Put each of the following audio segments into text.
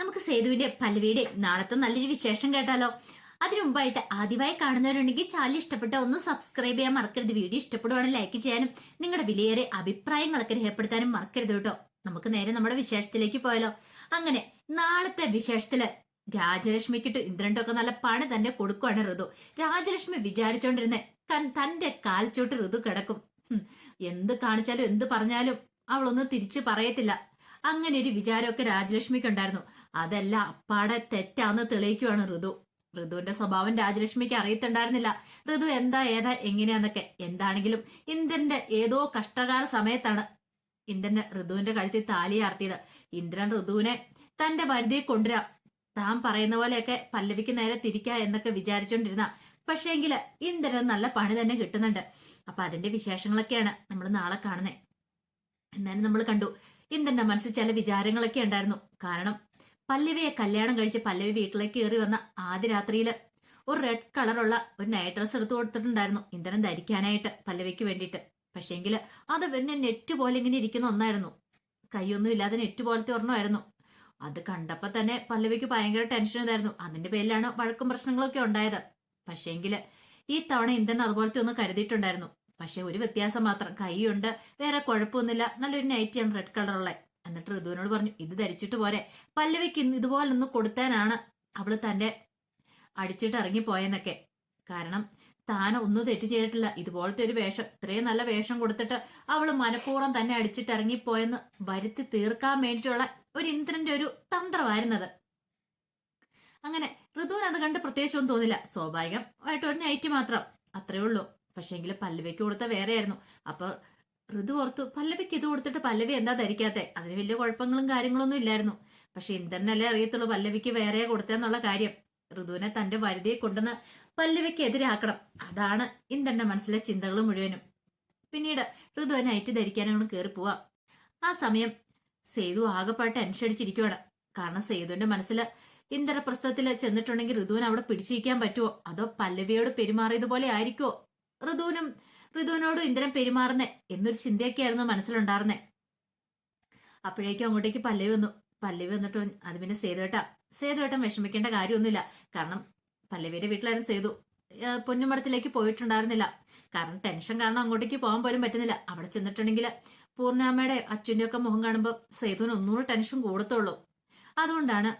നമുക്ക് സേതുവിന്റെ പല്ലവിയുടെ നാളത്തെ നല്ലൊരു വിശേഷം കേട്ടാലോ? അതിനു മുമ്പായിട്ട് ആദ്യമായി കാണുന്നവരുണ്ടെങ്കിൽ ചാനൽ ഇഷ്ടപ്പെട്ട ഒന്ന് സബ്സ്ക്രൈബ് ചെയ്യാൻ മറക്കരുത്. വീഡിയോ ഇഷ്ടപ്പെടുവാണെങ്കിൽ ലൈക്ക് ചെയ്യാനും നിങ്ങളുടെ വിലയേറെ അഭിപ്രായങ്ങളൊക്കെ രേഖപ്പെടുത്താനും മറക്കരുത് കേട്ടോ. നമുക്ക് നേരെ നമ്മുടെ വിശേഷത്തിലേക്ക് പോയാലോ. അങ്ങനെ നാളത്തെ വിശേഷത്തിൽ രാജലക്ഷ്മിക്കിട്ട് ഇന്ദ്രണ്ടൊക്കെ നല്ല പണി തന്നെ കൊടുക്കുവാണ് ഋതു. രാജലക്ഷ്മി വിചാരിച്ചോണ്ടിരുന്ന തന്റെ കാൽച്ചോട്ട് ഋതു കിടക്കും. എന്ത് കാണിച്ചാലും എന്ത് പറഞ്ഞാലും അവളൊന്നും തിരിച്ചു പറയത്തില്ല. അങ്ങനെ ഒരു വിചാരമൊക്കെ രാജലക്ഷ്മിക്ക് ഉണ്ടായിരുന്നു. അതല്ല അപ്പാടെ തെറ്റാന്ന് തെളിയിക്കുവാണ് ഋതു. ഋതുവിന്റെ സ്വഭാവം രാജലക്ഷ്മിക്ക് അറിയത്തുണ്ടായിരുന്നില്ല. ഋതു എന്താ ഏതാ എങ്ങനെയാന്നൊക്കെ. എന്താണെങ്കിലും ഇന്ദ്രന്റെ ഏതോ കഷ്ടകാല സമയത്താണ് ഇന്ദ്രന് ഋതുവിന്റെ കഴുത്തിൽ താലി ആർത്തിയത്. ഇന്ദ്രൻ ഋതുവിനെ തന്റെ പരിധിയിൽ കൊണ്ടുവരാം. താൻ പറയുന്ന പോലെയൊക്കെ പല്ലവിക്ക് നേരെ തിരിക്കുക എന്നൊക്കെ വിചാരിച്ചോണ്ടിരുന്ന. പക്ഷേങ്കിൽ ഇന്ദ്രൻ നല്ല പണി തന്നെ കിട്ടുന്നുണ്ട്. അപ്പൊ അതിന്റെ വിശേഷങ്ങളൊക്കെയാണ് നമ്മൾ നാളെ കാണുന്നത് എന്നാലും നമ്മൾ കണ്ടു. ഇന്ദ്രന്റെ മനസ്സിൽ ചില വിചാരങ്ങളൊക്കെ ഉണ്ടായിരുന്നു. കാരണം പല്ലവിയെ കല്യാണം കഴിച്ച് പല്ലവി വീട്ടിലേക്ക് കയറി വന്ന ആദ്യ രാത്രിയിൽ ഒരു റെഡ് കളറുള്ള ഒരു നൈറ്റ് ഡ്രസ് എടുത്തു കൊടുത്തിട്ടുണ്ടായിരുന്നു ഇന്ദ്രൻ ധരിക്കാനായിട്ട് പല്ലവിക്ക് വേണ്ടിയിട്ട്. പക്ഷേങ്കിൽ അത് പിന്നെ നെറ്റ് പോലെ ഇങ്ങനെ ഇരിക്കുന്ന ഒന്നായിരുന്നു. കൈയൊന്നും ഇല്ലാതെ നെറ്റ് പോലത്തെ ഒരെണ്ണമായിരുന്നു. അത് കണ്ടപ്പോൾ തന്നെ പല്ലവിക്ക് ഭയങ്കര ടെൻഷൻ ഇതായിരുന്നു. അതിന്റെ പേരിലാണ് വഴക്കും പ്രശ്നങ്ങളൊക്കെ ഉണ്ടായത്. പക്ഷേങ്കിൽ ഈ തവണ ഇന്ദ്രൻ അതുപോലത്തെ ഒന്ന് കരുതിയിട്ടുണ്ടായിരുന്നു. പക്ഷെ ഒരു വ്യത്യാസം മാത്രം. കൈയുണ്ട്. വേറെ കുഴപ്പമൊന്നുമില്ല. നല്ലൊരു നൈറ്റിയാണ് റെഡ് കളറുള്ള എന്നിട്ട് ഋതുവിനോട് പറഞ്ഞു ഇത് ധരിച്ചിട്ട് പോരെ. പല്ലവിക്ക് ഇന്ന് ഇതുപോലൊന്ന് കൊടുത്താനാണ് അവൾ തന്റെ അടിച്ചിട്ട് ഇറങ്ങിപ്പോയെന്നൊക്കെ. കാരണം താൻ ഒന്നും തെറ്റ് ചെയ്തിട്ടില്ല. ഇതുപോലത്തെ ഒരു വേഷം ഇത്രയും നല്ല വേഷം കൊടുത്തിട്ട് അവൾ മനഃപൂർവം തന്നെ അടിച്ചിട്ട് ഇറങ്ങിപ്പോയെന്ന് വരുത്തി തീർക്കാൻ വേണ്ടിയിട്ടുള്ള ഒരു ഇന്ദ്രന്റെ ഒരു തന്ത്രമായിരുന്നത്. അങ്ങനെ ഋതുവിന് അത് കണ്ട് പ്രത്യേകിച്ചൊന്നും തോന്നില്ല. സ്വാഭാവികമായിട്ട് ഒരു നൈറ്റ് മാത്രം. അത്രേ ഉള്ളൂ. പക്ഷേങ്കിൽ പല്ലവിക്ക് കൊടുത്ത വേറെയായിരുന്നു. അപ്പൊ ഋതു ഓർത്തു പല്ലവിക്ക് ഇത് കൊടുത്തിട്ട് പല്ലവി എന്താ ധരിക്കാത്തെ? അതിന് വലിയ കുഴപ്പങ്ങളും കാര്യങ്ങളൊന്നും ഇല്ലായിരുന്നു. പക്ഷെ ഇന്ദ്രനല്ലേ അറിയത്തുള്ളൂ പല്ലവിക്ക് വേറെ കൊടുത്തെന്നുള്ള കാര്യം. ഋതുവിനെ തന്റെ വരുതിയെ കൊണ്ടുവന്ന് പല്ലവിക്ക് എതിരാക്കണം. അതാണ് ഇന്ദ്രന്റെ മനസ്സിലെ ചിന്തകൾ മുഴുവനും. പിന്നീട് ഋതുവിനെ നൈറ്റ് ധരിക്കാനാണ് കയറി പോവാം. ആ സമയം സേതു ആകെപ്പാട്ട് ടെൻഷൻ അടിച്ചിരിക്കുവാണ്. കാരണം സേതുവിന്റെ മനസ്സിൽ ഇന്ദ്രപ്രസ്ഥത്തിൽ ചെന്നിട്ടുണ്ടെങ്കിൽ ഋതുവിന് അവിടെ പിടിച്ചിരിക്കാൻ പറ്റുമോ അതോ പല്ലവിയോട് പെരുമാറിയതുപോലെ ആയിരിക്കുമോ ഋതുവിനും ഋതുവിനോടും ഇന്ദ്രൻ പെരുമാറുന്നേ എന്നൊരു ചിന്തയൊക്കെയായിരുന്നു മനസ്സിലുണ്ടായിരുന്നേ. അപ്പോഴേക്കും അങ്ങോട്ടേക്ക് പല്ലവി വന്നു. പല്ലവി വന്നിട്ട് അത് പിന്നെ സേതുവേട്ടാ. സേതുവേട്ടൻ വിഷമിക്കേണ്ട കാര്യമൊന്നുമില്ല. കാരണം പല്ലവിയുടെ വീട്ടിലായിരുന്നു സേതു പൊന്നുമടത്തിലേക്ക് പോയിട്ടുണ്ടായിരുന്നില്ല. കാരണം ടെൻഷൻ കാരണം അങ്ങോട്ടേക്ക് പോകാൻ പോലും പറ്റുന്നില്ല. അവിടെ ചെന്നിട്ടുണ്ടെങ്കിൽ പൂർണാമ്മയുടെ അച്ഛന്റെ ഒക്കെ മുഖം കാണുമ്പോൾ സേതുവിന് ഒന്നുകൂടെ ടെൻഷൻ കൂടത്തുള്ളൂ. അതുകൊണ്ടാണ്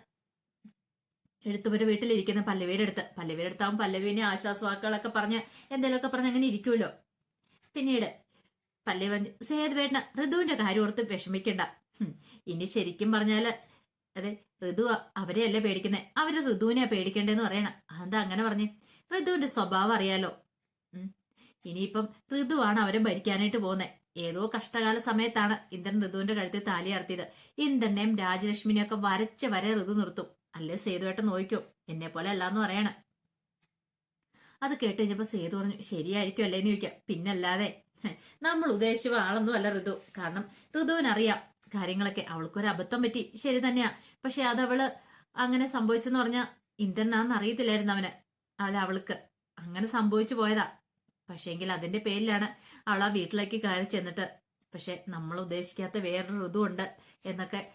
എഴുത്തുപുര വീട്ടിലിരിക്കുന്ന പല്ലവിയുടെ അടുത്താവും പല്ലവിനെ ആശ്വാസവാക്കുകളൊക്കെ പറഞ്ഞ് എന്തെങ്കിലുമൊക്കെ പറഞ്ഞ് അങ്ങനെ ഇരിക്കുമല്ലോ പിന്നീട് പല്ലവി പറഞ്ഞു വേണ്ട ഋതുവിന്റെ കാര്യം ഓർത്ത് വിഷമിക്കണ്ട. ഇനി ശരിക്കും പറഞ്ഞാൽ അതെ ഋതു അവരെയല്ല പേടിക്കുന്നത് അവർ ഋതുവിനെയാ പേടിക്കേണ്ടതെന്ന് പറയണം. അതെന്താ അങ്ങനെ പറഞ്ഞു? ഋതുവിന്റെ സ്വഭാവം അറിയാലോ. ഇനിയിപ്പം ഋതുവാണ് അവരെ ഭരിക്കാനായിട്ട് പോകുന്നത് ഏതോ കഷ്ടകാല സമയത്താണ് ഇന്ദ്രൻ ഋതുവിന്റെ കഴുത്തിൽ താലി അർത്തിയത് ഇന്ദ്രനെയും രാജലക്ഷ്മിനെയും ഒക്കെ വരച്ച് വരെ ഋതു നിർത്തും. അല്ലേ സേതുവേട്ടൻ നോക്കും എന്നെ പോലെ അല്ലാന്ന് പറയണേ. അത് കേട്ട് കഴിഞ്ഞപ്പോ സേതു പറഞ്ഞു ശരിയായിരിക്കും അല്ലേന്ന് ചോദിക്കാം. പിന്നല്ലാതെ നമ്മൾ ഉദ്ദേശിച്ച ആളൊന്നും അല്ല ഋതു. കാരണം ഋതുവിനറിയാം കാര്യങ്ങളൊക്കെ. അവൾക്കൊരു അബദ്ധം പറ്റി. ശരി തന്നെയാ. പക്ഷെ അതവൾ അങ്ങനെ സംഭവിച്ചെന്ന് പറഞ്ഞാ ഇന്ദ്രനാന്ന് അറിയത്തില്ലായിരുന്നു അവന്. അവളെ അവൾക്ക് അങ്ങനെ സംഭവിച്ചു പോയതാ. പക്ഷേങ്കിൽ അതിന്റെ പേരിലാണ് അവൾ ആ വീട്ടിലേക്ക് കയറി ചെന്നിട്ട്. പക്ഷെ നമ്മൾ ഉദ്ദേശിക്കാത്ത വേറൊരു ഋതു ഉണ്ട് എന്നൊക്കെ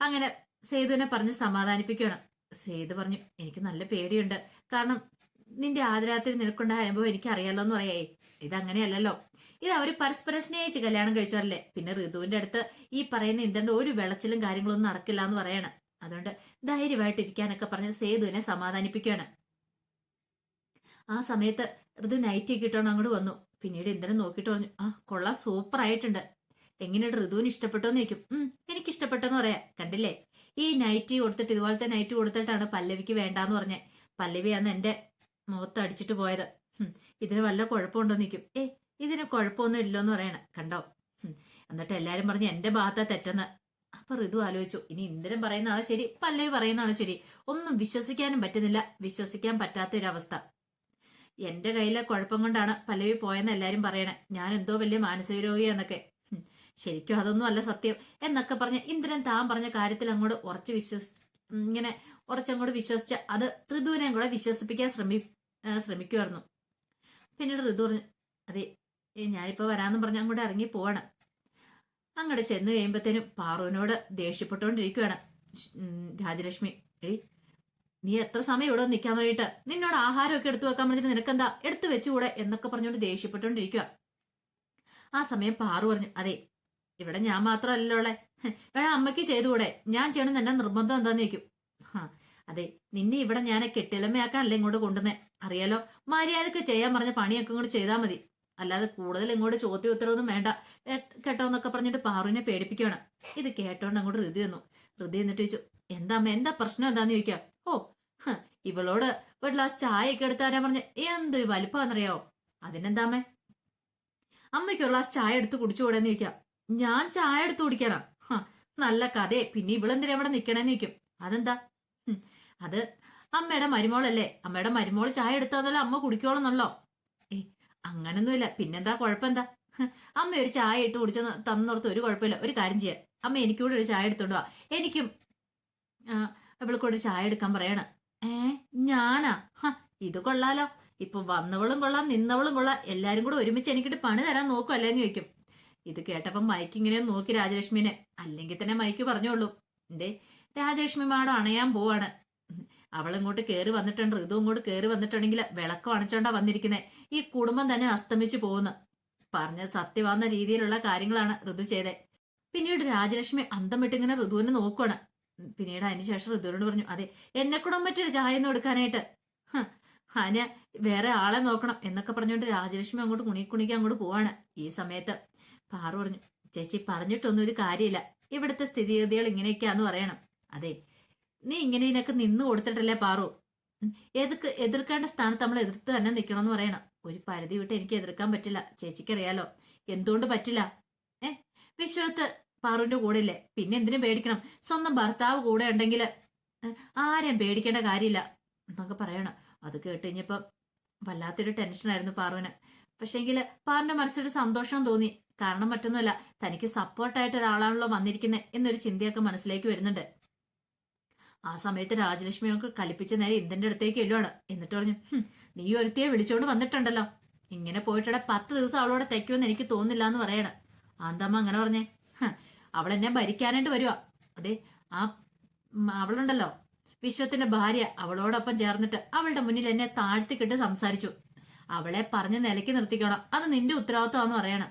അങ്ങനെ സേതുവിനെ പറഞ്ഞ് സമാധാനിപ്പിക്കണം സേതു പറഞ്ഞു എനിക്ക് നല്ല പേടിയുണ്ട്. കാരണം നിന്റെ ആദരാത്തിൽ നിനക്കുണ്ടായ അനുഭവം എനിക്ക് അറിയാലോ എന്ന് പറയേ ഇതങ്ങനെയല്ലല്ലോ. ഇത് അവർ പരസ്പരം സ്നേഹിച്ച് കല്യാണം കഴിച്ചവരല്ലേ. പിന്നെ ഋതുവിന്റെ അടുത്ത് ഈ പറയുന്ന ഇന്ദ്രന്റെ ഒരു വിളച്ചിലും കാര്യങ്ങളൊന്നും നടക്കില്ല എന്ന് പറയണം. അതുകൊണ്ട് ധൈര്യമായിട്ട് ഇരിക്കാനൊക്കെ പറഞ്ഞ് സേതുവിനെ സമാധാനിപ്പിക്കുകയാണ്. ആ സമയത്ത് ഋതു നൈറ്റ് കിട്ടണം അങ്ങോട്ട് വന്നു. പിന്നീട് ഇന്ദ്രൻ നോക്കിയിട്ട് പറഞ്ഞു ആ കൊള്ളാം സൂപ്പർ ആയിട്ടുണ്ട്. എങ്ങനെയുണ്ട് ഋതുവിന് ഇഷ്ടപ്പെട്ടോന്ന് ചോദിക്കും. ഉം എനിക്ക് ഇഷ്ടപ്പെട്ടെന്ന് പറയാ. കണ്ടില്ലേ? ഈ നൈറ്റി കൊടുത്തിട്ട് ഇതുപോലത്തെ നൈറ്റി കൊടുത്തിട്ടാണ് പല്ലവിക്ക് വേണ്ടാന്ന് പറഞ്ഞേ. പല്ലവി അന്ന് എന്റെ മുഖത്ത് അടിച്ചിട്ട് പോയത്. ഇതിന് വല്ല കുഴപ്പമുണ്ടോ നിൽക്കും ഏ ഇതിന് കുഴപ്പമൊന്നും ഇല്ലെന്ന് പറയണ. കണ്ടോ? എന്നിട്ട് എല്ലാരും പറഞ്ഞു എന്റെ ഭാഗത്താ തെറ്റെന്ന്. അപ്പൊ ഋതു ആലോചിച്ചു. ഇനി ഇന്ദ്രൻ പറയുന്നതാണോ ശരി പല്ലവി പറയുന്നതാണോ ശരി. ഒന്നും വിശ്വസിക്കാനും പറ്റുന്നില്ല. വിശ്വസിക്കാൻ പറ്റാത്ത ഒരു അവസ്ഥ എന്റെ കയ്യിലെ കുഴപ്പം കൊണ്ടാണ് പല്ലവി പോയെന്ന് എല്ലാരും പറയണേ. ഞാൻ എന്തോ വലിയ മാനസിക രോഗിയാന്നൊക്കെ. ശരിക്കും അതൊന്നും അല്ല സത്യം എന്നൊക്കെ പറഞ്ഞ് ഇന്ദ്രൻ താൻ പറഞ്ഞ കാര്യത്തിൽ അങ്ങോട്ട് ഉറച്ചു വിശ്വസി ഇങ്ങനെ ഉറച്ചങ്ങോട്ട് വിശ്വസിച്ച് അത് ഋതുവിനെയും കൂടെ വിശ്വസിപ്പിക്കാൻ ശ്രമി ശ്രമിക്കുമായിരുന്നു പിന്നീട് ഋതു പറഞ്ഞു അതെ ഞാനിപ്പോൾ ഞാനിപ്പോ വരാന്ന് പറഞ്ഞ് അങ്ങോട്ട് ഇറങ്ങി പോവാണ്. അങ്ങോട്ട് ചെന്ന് കഴിയുമ്പത്തേനും പാറുവിനോട് ദേഷ്യപ്പെട്ടുകൊണ്ടിരിക്കുകയാണ് രാജലക്ഷ്മി എടി നീ എത്ര സമയം ഇവിടെ നിൽക്കാൻ വേണ്ടിയിട്ട് നിന്നോട് ആഹാരമൊക്കെ എടുത്തു വെക്കാൻ പറഞ്ഞിട്ട് നിനക്കെന്താ എടുത്തു വെച്ചുകൂടെ? എന്നൊക്കെ പറഞ്ഞുകൊണ്ട് ദേഷ്യപ്പെട്ടുകൊണ്ടിരിക്കുക ആ സമയം പാറു പറഞ്ഞു അതെ ഇവിടെ ഞാൻ മാത്രമല്ലല്ലോ വേണം അമ്മയ്ക്ക് ചെയ്തുകൂടെ? ഞാൻ ചെയ്യണം എന്നെ നിർബന്ധം എന്താന്ന് ചോദിക്കും. അതെ നിന്നെ ഇവിടെ ഞാൻ കെട്ടിലമ്മയാക്കാനല്ല ഇങ്ങോട്ട് കൊണ്ടുവന്നേ? അറിയാലോ മര്യാദയ്ക്ക് ചെയ്യാൻ പറഞ്ഞ പണിയൊക്കെ ഇങ്ങോട്ട് ചെയ്താൽ മതി. അല്ലാതെ കൂടുതൽ ഇങ്ങോട്ട് ചോദ്യം ഉത്തരവൊന്നും വേണ്ട. കേട്ടോ എന്നൊക്കെ പറഞ്ഞിട്ട് പാറുവിനെ പേടിപ്പിക്കുകയാണ്. ഇത് കേട്ടോണ്ട് അങ്ങോട്ട് ഋതി വന്നു. ഋതി എന്നിട്ട് ചോദിച്ചു എന്താ അമ്മ എന്താ പ്രശ്നം എന്താന്ന് ചോദിക്കാം? ഓ ഇവളോട് ഒരു ഗ്ലാസ് ചായ ഒക്കെ എടുത്തു തരാൻ പറഞ്ഞ എന്തൊരു വലിപ്പാന്നറിയാവോ? അതിനെന്താ അമ്മേ? അമ്മയ്ക്ക് ഒരു ഗ്ലാസ് ചായ എടുത്ത് കുടിച്ചുകൂടെന്ന് ചോദിക്കാം. ഞാൻ ചായ എടുത്തു കുടിക്കാനാ നല്ല കഥയെ. പിന്നെ ഇവളെന്തിനാ ഇവിടെ നിക്കണേന്ന് നിൽക്കും അതെന്താ? അത് അമ്മയുടെ മരുമോളല്ലേ. അമ്മയുടെ മരുമോൾ ചായ എടുത്താന്നല്ലോ അമ്മ കുടിക്കോളെന്നുള്ളോ? ഏ അങ്ങനൊന്നുമില്ല. പിന്നെന്താ? കുഴപ്പമെന്താ? അമ്മ ഒരു ചായ ഇട്ട് കുടിച്ച തന്നോർത്ത് ഒരു കുഴപ്പമില്ല. ഒരു കാര്യം ചെയ്യാം. അമ്മ എനിക്കൂടെ ഒരു ചായ എടുത്തോണ്ട് എനിക്കും ആ, ഇവൾക്കൂടെ ചായ എടുക്കാൻ പറയണ. ഏ ഞാനാ? ഇത് കൊള്ളാലോ. ഇപ്പൊ വന്നവളും കൊള്ളാം നിന്നവളും കൊള്ളാം. എല്ലാരും കൂടെ ഒരുമിച്ച് എനിക്കിട്ട് പണി തരാൻ നോക്കുമല്ലേന്ന് ചോദിക്കും. ഇത് കേട്ടപ്പം മൈക്ക് ഇങ്ങനെ നോക്കി രാജലക്ഷ്മിനെ. അല്ലെങ്കിൽ തന്നെ മൈക്ക് പറഞ്ഞോളൂ. എന്തേ രാജലക്ഷ്മി മാഡം അണയാൻ പോവാണ്. അവൾ ഇങ്ങോട്ട് കയറി വന്നിട്ടുണ്ട്. ഋതു ഇങ്ങോട്ട് കയറി വന്നിട്ടുണ്ടെങ്കിൽ വിളക്കം അണച്ചോണ്ടാ വന്നിരിക്കുന്നത് ഈ കുടുംബം തന്നെ അസ്തമിച്ചു പോകുന്നു. പറഞ്ഞ സത്യമാകുന്ന രീതിയിലുള്ള കാര്യങ്ങളാണ് ഋതു ചെയ്തേ. പിന്നീട് രാജലക്ഷ്മി അന്തം വിട്ടിങ്ങനെ ഋതുവിനെ നോക്കുവാണ്. പിന്നീട് അതിനുശേഷം ഋതുവിനോട് പറഞ്ഞു അതെ എന്നെ കൂടെ പറ്റിയൊരു ചായ ഒന്നും എടുക്കാനായിട്ട്. അതിന് വേറെ ആളെ നോക്കണം എന്നൊക്കെ പറഞ്ഞുകൊണ്ട് രാജലക്ഷ്മി അങ്ങോട്ട് കുണി കുണിക്ക് അങ്ങോട്ട് പോവാണ് ഈ സമയത്ത്. പാറു പറഞ്ഞു ചേച്ചി പറഞ്ഞിട്ടൊന്നും ഒരു കാര്യമില്ല. ഇവിടുത്തെ സ്ഥിതിഗതികൾ ഇങ്ങനെയൊക്കെയാന്ന് പറയണം. അതെ നീ ഇങ്ങനെ ഇതിനൊക്കെ നിന്ന് കൊടുത്തിട്ടല്ലേ പാറു? എതിർക്ക് എതിർക്കേണ്ട സ്ഥാനത്ത് നമ്മൾ എതിർത്ത് തന്നെ നിൽക്കണം എന്ന് പറയണം. ഒരു പരിധി വിട്ട് എനിക്ക് എതിർക്കാൻ പറ്റില്ല. ചേച്ചിക്കറിയാലോ എന്തുകൊണ്ട് പറ്റില്ല? ഏ വിശ്വത്ത് പാറുവിന്റെ കൂടെ ഇല്ലേ പിന്നെ എന്തിനും പേടിക്കണം. സ്വന്തം ഭർത്താവ് കൂടെ ഉണ്ടെങ്കിൽ ആരെയും പേടിക്കേണ്ട കാര്യമില്ല. എന്നൊക്കെ പറയണം. അത് കേട്ട് കഴിഞ്ഞപ്പം വല്ലാത്തൊരു ടെൻഷനായിരുന്നു പാറുവിന്. പക്ഷേങ്കിൽ പാറിന്റെ മനസ്സിലൊരു സന്തോഷം തോന്നി. കാരണം മറ്റൊന്നുമല്ല തനിക്ക് സപ്പോർട്ടായിട്ട് ഒരാളാണല്ലോ വന്നിരിക്കുന്നത് എന്നൊരു ചിന്തയൊക്കെ മനസ്സിലേക്ക് വരുന്നുണ്ട്. ആ സമയത്ത് രാജലക്ഷ്മി നമുക്ക് കളിപ്പിച്ച നേരെ ഇന്ദന്റെ അടുത്തേക്ക് എല്ലുവാണ് എന്നിട്ട് പറഞ്ഞു "ഹും, നീ ഒരുത്തിയെ വിളിച്ചോണ്ട് വന്നിട്ടുണ്ടല്ലോ. ഇങ്ങനെ പോയിട്ടവിടെ പത്ത് ദിവസം അവളോട് തെക്കുമെന്ന് എനിക്ക് തോന്നില്ല എന്ന് പറയണം. ആന്തമ്മ അങ്ങനെ പറഞ്ഞേ അവൾ എന്നെ ഭരിക്കാനായിട്ട് വരുവാ. അതെ ആ അവളുണ്ടല്ലോ. വിശ്വത്തിന്റെ ഭാര്യ അവളോടൊപ്പം ചേർന്നിട്ട് അവളുടെ മുന്നിൽ എന്നെ താഴ്ത്തിക്കിട്ട് സംസാരിച്ചു. അവളെ പറഞ്ഞ് നിലയ്ക്ക് നിർത്തിക്കണം. അത് നിന്റെ ഉത്തരവാദിത്വമാന്ന് പറയണം.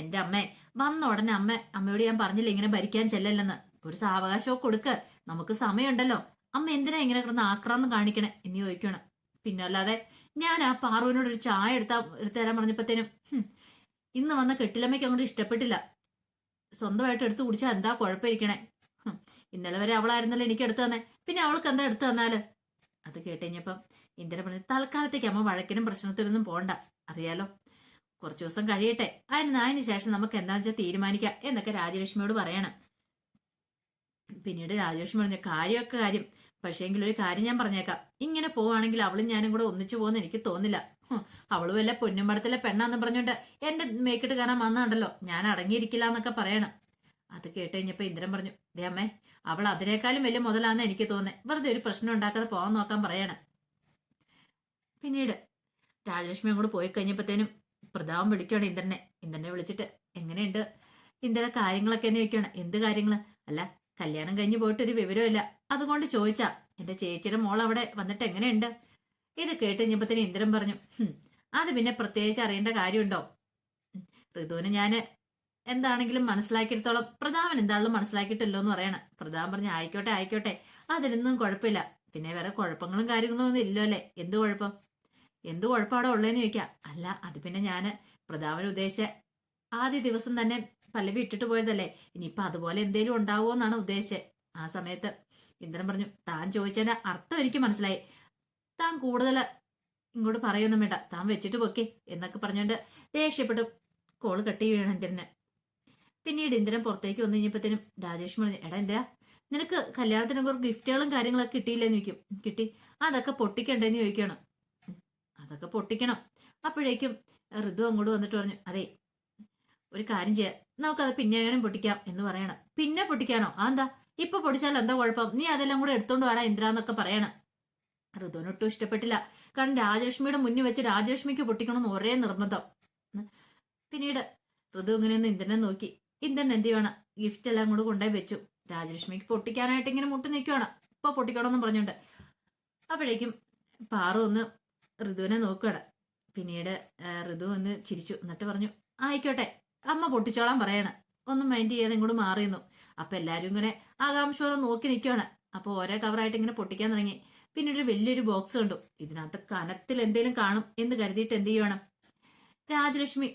എന്റെ അമ്മേ വന്ന ഉടനെ അമ്മ അമ്മയോട് ഞാൻ പറഞ്ഞില്ല ഇങ്ങനെ ഭരിക്കാൻ ചെല്ലല്ലെന്ന്? ഒരു സാവകാശമൊക്കെ കൊടുക്ക്. നമുക്ക് സമയമുണ്ടല്ലോ. അമ്മ എന്തിനാ ഇങ്ങനെ കിടന്ന് ആക്രാന്ന് കാണിക്കണേ എന്ന് ചോദിക്കണം. പിന്നെ അല്ലാതെ ഞാൻ ആ പാറുവിനോട് ഒരു ചായ എടുത്താ എടുത്തു തരാൻ പറഞ്ഞപ്പോഴത്തേനും ഇന്ന് വന്ന കെട്ടിലമ്മയ്ക്ക് അങ്ങോട്ട് ഇഷ്ടപ്പെട്ടില്ല. സ്വന്തമായിട്ട് എടുത്ത് കുടിച്ചാൽ എന്താ കുഴപ്പമിരിക്കണേ? ഇന്നലെ വരെ അവളായിരുന്നല്ലോ എനിക്ക് എടുത്തു തന്നെ. പിന്നെ അവൾക്ക് എന്താ എടുത്തു തന്നാൽ? അത് കേട്ടുകഴിഞ്ഞപ്പം ഇന്ദിര പറഞ്ഞു തൽക്കാലത്തേക്ക് അമ്മ വഴക്കിനും പ്രശ്നത്തിനൊന്നും പോണ്ട. അറിയാലോ. കുറച്ചു ദിവസം കഴിയട്ടെ. അതിന് അതിന് ശേഷം നമുക്ക് എന്താണെന്ന് വെച്ചാൽ തീരുമാനിക്കാം എന്നൊക്കെ രാജലക്ഷ്മിയോട് പറയണം. പിന്നീട് രാജലക്ഷ്മി പറഞ്ഞ കാര്യമൊക്കെ കാര്യം. പക്ഷേങ്കിൽ ഒരു കാര്യം ഞാൻ പറഞ്ഞേക്കാം. ഇങ്ങനെ പോവാണെങ്കിൽ അവളും ഞാനും കൂടെ ഒന്നിച്ചു പോകുന്ന എനിക്ക് തോന്നില്ല അവളും വല്ല പൊന്നുമ്പടത്തിലെ പെണ്ണാന്ന് പറഞ്ഞുകൊണ്ട് എന്റെ മേക്കിട്ട് കാരണം വന്നാണ്ടല്ലോ. ഞാൻ അടങ്ങിയിരിക്കില്ല എന്നൊക്കെ പറയണം. അത് കേട്ട് കഴിഞ്ഞപ്പോൾ ഇന്ദ്രൻ പറഞ്ഞു ദേ അമ്മേ അവൾ അതിനേക്കാളും വലിയ മുതലാന്ന് എനിക്ക് തോന്നുന്നത് വെറുതെ ഒരു പ്രശ്നം ഉണ്ടാക്കാതെ പോകാൻ നോക്കാൻ പറയണം. പിന്നീട് രാജലക്ഷ്മി അങ്ങോട്ട് പോയി കഴിഞ്ഞപ്പോഴത്തേനും പ്രതാപം വിളിക്കുകയാണ് ഇന്ദ്രനെ. ഇന്ദ്രനെ വിളിച്ചിട്ട് എങ്ങനെയുണ്ട്? ഇന്ദ്രന്റെ കാര്യങ്ങളൊക്കെ എന്ന് ചോദിക്കുകയാണ്. എന്ത് കാര്യങ്ങൾ അല്ല കല്യാണം കഴിഞ്ഞ് പോയിട്ട് ഒരു വിവരമില്ല അതുകൊണ്ട് ചോദിച്ചാ എന്റെ ചേച്ചിയുടെ മോൾ അവിടെ വന്നിട്ട് എങ്ങനെയുണ്ട്? ഇത് കേട്ട് കഴിഞ്ഞപ്പോഴത്തേനും ഇന്ദ്രൻ പറഞ്ഞു "ഹും, അത് പിന്നെ പ്രത്യേകിച്ച് അറിയേണ്ട കാര്യമുണ്ടോ? ഋതുവിന് ഞാൻ എന്താണെങ്കിലും മനസ്സിലാക്കിയെടുത്തോളം പ്രതാപൻ എന്താണെങ്കിലും മനസ്സിലാക്കിയിട്ടല്ലോ എന്ന് പറയണം. പ്രതാപൻ പറഞ്ഞു ആയിക്കോട്ടെ ആയിക്കോട്ടെ അതിനൊന്നും കുഴപ്പമില്ല. പിന്നെ വേറെ കുഴപ്പങ്ങളും കാര്യങ്ങളും ഒന്നും ഇല്ലോ അല്ലേ? എന്ത് കുഴപ്പം? എന്ത് കുഴപ്പമാണോ ഉള്ളതെന്ന് ചോദിക്കാം. അല്ല അത് പിന്നെ ഞാൻ പ്രതാപൻ ഉദ്ദേശിച്ച ആദ്യ ദിവസം തന്നെ പല്ലവി ഇട്ടിട്ട് പോയതല്ലേ. ഇനിയിപ്പൊ അതുപോലെ എന്തേലും ഉണ്ടാവുമോ എന്നാണ് ഉദ്ദേശിച്ചത്. ആ സമയത്ത് ഇന്ദ്രൻ പറഞ്ഞു താൻ ചോദിച്ചതിന് അർത്ഥം എനിക്ക് മനസ്സിലായി. താൻ കൂടുതൽ ഇങ്ങോട്ട് പറയൊന്നും വേണ്ട. താൻ വെച്ചിട്ട് പൊക്കെ എന്നൊക്കെ പറഞ്ഞുകൊണ്ട് ദേഷ്യപ്പെട്ട് കോൾ കട്ടി വീണ ഇന്ദ്രന്. പിന്നീട് ഇന്ദ്രൻ പുറത്തേക്ക് വന്നു കഴിഞ്ഞപ്പോഴത്തേനും രാജേഷ് പറഞ്ഞു എടാ ഇന്ദ്ര നിനക്ക് കല്യാണത്തിന് കുറച്ച് ഗിഫ്റ്റുകളും കാര്യങ്ങളൊക്കെ കിട്ടിയില്ലെന്ന് ചോദിക്കും. കിട്ടി. അതൊക്കെ പൊട്ടിക്കണ്ടെന്ന് ചോദിക്കണം അതൊക്കെ പൊട്ടിക്കണം. അപ്പോഴേക്കും ഋതു അങ്ങോട്ട് വന്നിട്ട് പറഞ്ഞു അതെ ഒരു കാര്യം ചെയ്യാം. നമുക്കത് പിന്നെയും പൊട്ടിക്കാം എന്ന് പറയണം. പിന്നെ പൊട്ടിക്കാനോ? അതെന്താ? എന്താ ഇപ്പൊ പൊടിച്ചാൽ എന്താ കുഴപ്പം? നീ അതെല്ലാം കൂടെ എടുത്തോണ്ട് വേണം ഇന്ദ്ര എന്നൊക്കെ പറയണം. ഋതുവിനൊട്ടും ഇഷ്ടപ്പെട്ടില്ല. കാരണം രാജലക്ഷ്മിയുടെ മുന്നിൽ വെച്ച് രാജലക്ഷ്മിക്ക് പൊട്ടിക്കണമെന്ന് ഒരേ നിർബന്ധം. പിന്നീട് ഋതു ഇങ്ങനെയൊന്ന് ഇന്ദ്രനെ നോക്കി. ഇന്ദ്രൻ എന്ത് ചെയ്യണം? ഗിഫ്റ്റ് എല്ലാം കൂടെ കൊണ്ടുപോയി വെച്ചു. രാജലക്ഷ്മിക്ക് പൊട്ടിക്കാനായിട്ട് ഇങ്ങനെ മുട്ടി നിൽക്കുകയാണ് ഇപ്പൊ പൊട്ടിക്കണമെന്നും പറഞ്ഞുകൊണ്ട്. അപ്പോഴേക്കും പാറു ഒന്ന് ഋതുവിനെ നോക്കുകയാണ് പിന്നീട് ഋതു ഒന്ന് ചിരിച്ചു. എന്നിട്ട് പറഞ്ഞു ആയിക്കോട്ടെ അമ്മ പൊട്ടിച്ചോളാൻ പറയാണ്. ഒന്നും മൈൻഡ് ചെയ്യാതെ ഇങ്ങോട്ട് മാറിയുന്നു. അപ്പൊ എല്ലാരും ഇങ്ങനെ ആകാംക്ഷയോടെ നോക്കി നിൽക്കുവാണ് അപ്പൊ ഓരോ കവറായിട്ട് ഇങ്ങനെ പൊട്ടിക്കാൻ തുടങ്ങി. പിന്നീട് ഒരു വലിയൊരു ബോക്സ് കണ്ടു. ഇതിനകത്ത് കനത്തിൽ എന്തെങ്കിലും കാണും എന്ന് കരുതിയിട്ട് എന്ത് ചെയ്യണം? രാജലക്ഷ്മി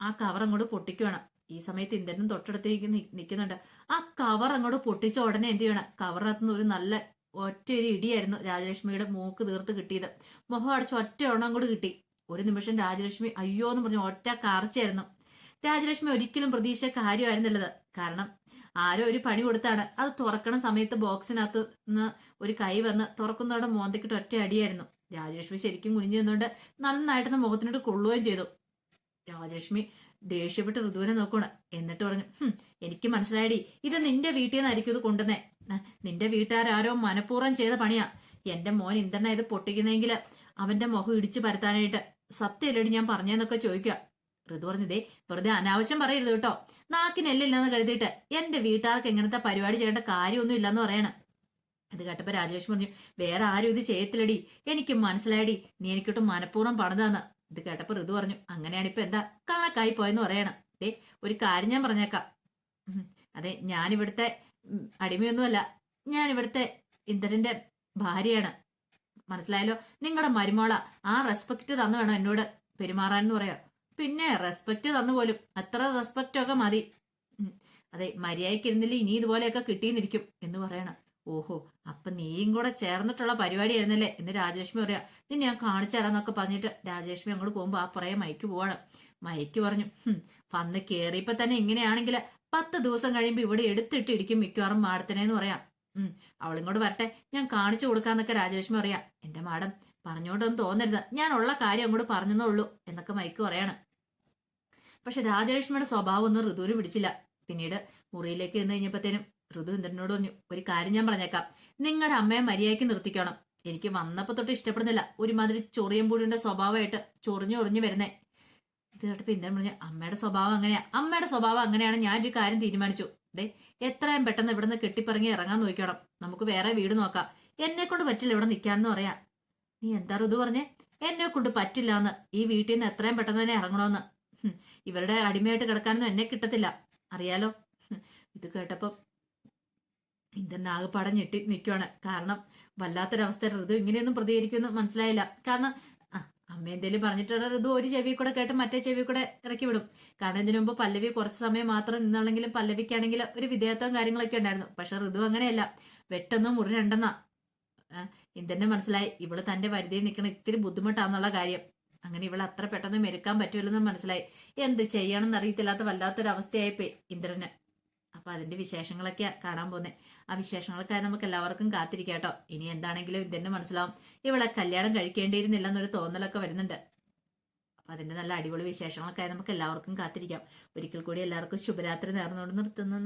ആ കവർ അങ്ങോട്ട് പൊട്ടിക്കുവാണ്. ഈ സമയത്ത് ഇന്ദ്രനും തൊട്ടടുത്തേക്ക് നിൽക്കുന്നുണ്ട് ആ കവർ അങ്ങോട്ട് പൊട്ടിച്ച ഉടനെ എന്ത് ചെയ്യണം? കവറിനകത്ത് നിന്ന് ഒരു നല്ല ഒറ്റ ഒരു ഇടിയായിരുന്നു രാജലക്ഷ്മിയുടെ മൂക്ക് തീർത്ത് കിട്ടിയത്. മുഖം അടച്ച് ഒറ്റ എണ്ണം കൂടി കിട്ടി. ഒരു നിമിഷം രാജലക്ഷ്മി അയ്യോ എന്ന് പറഞ്ഞു ഒറ്റ കാർച്ചയായിരുന്നു. രാജലക്ഷ്മി ഒരിക്കലും പ്രതീക്ഷ കാര്യമായിരുന്നുള്ളത് കാരണം ആരോ ഒരു പണി കൊടുത്താണ്. അത് തുറക്കണ സമയത്ത് ബോക്സിനകത്ത് നിന്ന് ഒരു കൈ വന്ന് തുറക്കുന്നതോടെ മോന്തിക്കിട്ട് ഒറ്റ അടിയായിരുന്നു. രാജലക്ഷ്മി ശരിക്കും കുനിഞ്ഞു നിന്നുകൊണ്ട് നന്നായിട്ട് മുഖത്തിനോട് കൊള്ളുകയും ചെയ്തു. രാജലക്ഷ്മി ദേഷ്യപ്പെട്ട് ഋതുവിനെ നോക്കണം എന്നിട്ട് പറഞ്ഞു എനിക്ക് മനസ്സിലായടി ഇത് നിന്റെ വീട്ടിൽ നിന്നായിരിക്കും ഇത് കൊണ്ടുവന്നേ. നിന്റെ വീട്ടുകാരോ മനഃപൂർവം ചെയ്ത പണിയാ. എന്റെ മോൻ ഇന്ദ്രനെ ഇത് പൊട്ടിക്കുന്നെങ്കിൽ അവന്റെ മുഖം ഇടിച്ചു പരത്താനായിട്ട് സത്യല്ലേടി ഞാൻ പറഞ്ഞെന്നൊക്കെ ചോദിക്കുക. ഋതു പറഞ്ഞതേ വെറുതെ അനാവശ്യം പറയരുത് കേട്ടോ. നാക്കിനെല്ലില്ലെന്ന് കരുതിയിട്ട് എന്റെ വീട്ടുകാർക്ക് എങ്ങനത്തെ പരിപാടി ചെയ്യേണ്ട കാര്യമൊന്നും ഇല്ലെന്ന് പറയണം. അത് കേട്ടപ്പോ രാജേഷ് പറഞ്ഞു വേറെ ആരും ഇത് ചെയ്യത്തില്ലടി. എനിക്ക് മനസ്സിലായടി നീ എനിക്കിട്ട് മനഃപൂർവം പണിതാന്ന്. ഇത് കേട്ടപ്പോ ഋതു പറഞ്ഞു അങ്ങനെയാണ് ഇപ്പൊ എന്താ? കണക്കായി പോയെന്ന് പറയണം. ദേ ഒരു കാര്യം ഞാൻ പറഞ്ഞേക്കാം. അതെ ഞാനിവിടുത്തെ അടിമയൊന്നുമല്ല. ഞാനിവിടുത്തെ ഇന്ദ്രന്റെ ഭാര്യയാണ്. മനസ്സിലായല്ലോ? നിങ്ങളുടെ മരുമോള. ആ റെസ്പെക്ട് തന്നു വേണം എന്നോട് പെരുമാറാൻ എന്ന് പറയാം. പിന്നെ റെസ്പെക്ട് തന്നു പോലും. അത്ര റെസ്പെക്റ്റ് ഒക്കെ മതി. അതെ മര്യാദയ്ക്ക് ഇരുന്നില്ല ഇനി ഇതുപോലെയൊക്കെ കിട്ടിയെന്നിരിക്കും എന്ന് പറയണം. ഓഹോ അപ്പൊ നീയും കൂടെ ചേർന്നിട്ടുള്ള പരിപാടി ആയിരുന്നല്ലേ എന്ന് രാജേഷ്മി പറയാ നീ ഞാൻ കാണിച്ചു തരാന്നൊക്കെ പറഞ്ഞിട്ട് രാജേഷ്മി അങ്ങോട്ട് പോകുമ്പോ ആ പുറകെ മൈക്ക് പോവാണ്. മൈക്ക് പറഞ്ഞു "ഹും, വന്ന് കേറിയപ്പോ തന്നെ ഇങ്ങനെയാണെങ്കിൽ പത്ത് ദിവസം കഴിയുമ്പോ ഇവിടെ എടുത്തിട്ട് ഇടിക്കും മിക്കവാറും മാഡത്തിനെന്ന് പറയാം. ഉം കൂടെ വരട്ടെ ഞാൻ കാണിച്ചു കൊടുക്കാന്നൊക്കെ രാജലക്ഷ്മി പറയാ. എന്റെ മാഡം പറഞ്ഞോണ്ടൊന്നും തോന്നരുത് ഞാൻ ഉള്ള കാര്യം അങ്ങോട്ട് പറഞ്ഞെന്നേ ഉള്ളൂ എന്നൊക്കെ മൈക്ക് പറയാണ്. പക്ഷെ രാജലക്ഷ്മിയുടെ സ്വഭാവം ഒന്നും ഋതുവിന് പിടിച്ചില്ല. പിന്നീട് മുറിയിലേക്ക് ചെന്ന് കഴിഞ്ഞപ്പോഴത്തേനും ഋതു ഇന്ദ്രനോട് പറഞ്ഞു ഒരു കാര്യം ഞാൻ പറഞ്ഞേക്കാം. നിങ്ങളുടെ അമ്മയെ മര്യാദയ്ക്ക് നിർത്തിക്കണം. എനിക്ക് വന്നപ്പോ തൊട്ട് ഇഷ്ടപ്പെടുന്നില്ല. ഒരുമാതിരി പുഴുവിന്റെ സ്വഭാവമായിട്ട് ചൊറിഞ്ഞു ചൊറിഞ്ഞു വരുന്നേ. ഇത് കേട്ടപ്പോ ഇന്ദ്രൻ പറഞ്ഞു അമ്മയുടെ സ്വഭാവം അങ്ങനെയാ. അമ്മയുടെ സ്വഭാവം അങ്ങനെയാണ് ഞാൻ ഒരു കാര്യം തീരുമാനിച്ചു. ദേ എത്രയും പെട്ടെന്ന് ഇവിടുന്ന് കെട്ടിപ്പറങ്ങി ഇറങ്ങാൻ നോക്കണം നമുക്ക് വേറെ വീട് നോക്കാം. എന്നെ കൊണ്ട് പറ്റില്ല ഇവിടെ നിൽക്കാന്ന് പറയാ. നീ എന്താ ഋതു പറഞ്ഞേ? എന്നെ കൊണ്ട് പറ്റില്ല എന്ന് ഈ വീട്ടിൽ നിന്ന് എത്രയും പെട്ടെന്ന് തന്നെ ഇറങ്ങണമെന്ന് ഇവരുടെ അടിമയായിട്ട് കിടക്കാനൊന്നും എന്നെ കിട്ടത്തില്ല. അറിയാലോ? ഇത് കേട്ടപ്പം ഇന്ദ്രൻ ആകെപ്പാടെ ഞെട്ടി നിൽക്കുവാണ് കാരണം വല്ലാത്തൊരവസ്ഥ ഋതു. ഇങ്ങനെയൊന്നും പ്രതികരിക്കുമെന്ന് മനസ്സിലായില്ല. കാരണം അമ്മ എന്തേലും പറഞ്ഞിട്ടുള്ള ഋതു ഒരു ചെവി കൂടെ കേട്ട് മറ്റേ ചെവി കൂടെ ഇറക്കി വിടും. കാരണം ഇതിനു മുമ്പ് പല്ലവി കുറച്ച് സമയം മാത്രം നിന്നാണെങ്കിലും പല്ലവിക്കാണെങ്കിൽ ഒരു വിധേയത്വം കാര്യങ്ങളൊക്കെ ഉണ്ടായിരുന്നു. പക്ഷെ ഋതു അങ്ങനെയല്ല. വെട്ടെന്നോ മുറി രണ്ടെന്നാ ആ, ഇന്ദ്രന് മനസ്സിലായി. ഇവൾ തന്റെ വരുതിയിൽ നിൽക്കണ ഇത്തിരി ബുദ്ധിമുട്ടാന്നുള്ള കാര്യം. അങ്ങനെ ഇവളെ അത്ര പെട്ടെന്ന് മെരുക്കാൻ പറ്റൂലെന്ന് മനസ്സിലായി. എന്ത് ചെയ്യണം എന്നറിയത്തില്ലാത്ത വല്ലാത്തൊരവസ്ഥയായിപ്പോയി ഇന്ദ്രന്. അപ്പൊ അതിന്റെ വിശേഷങ്ങളൊക്കെ കാണാൻ പോകുന്നത് ആ വിശേഷങ്ങൾക്കായി നമുക്ക് എല്ലാവർക്കും കാത്തിരിക്കാം കേട്ടോ ഇനി എന്താണെങ്കിലും ഇതന്നെ മനസ്സിലാവും. ഇവളെ കല്യാണം കഴിക്കേണ്ടിയിരുന്നില്ല എന്നൊരു തോന്നലൊക്കെ വരുന്നുണ്ട്. അപ്പം അതിന്റെ നല്ല അടിപൊളി വിശേഷങ്ങൾക്കായി നമുക്ക് എല്ലാവർക്കും കാത്തിരിക്കാം. ഒരിക്കൽ കൂടി എല്ലാവർക്കും ശുഭരാത്രി നേർന്നുകൊണ്ട് നിർത്തുന്നു.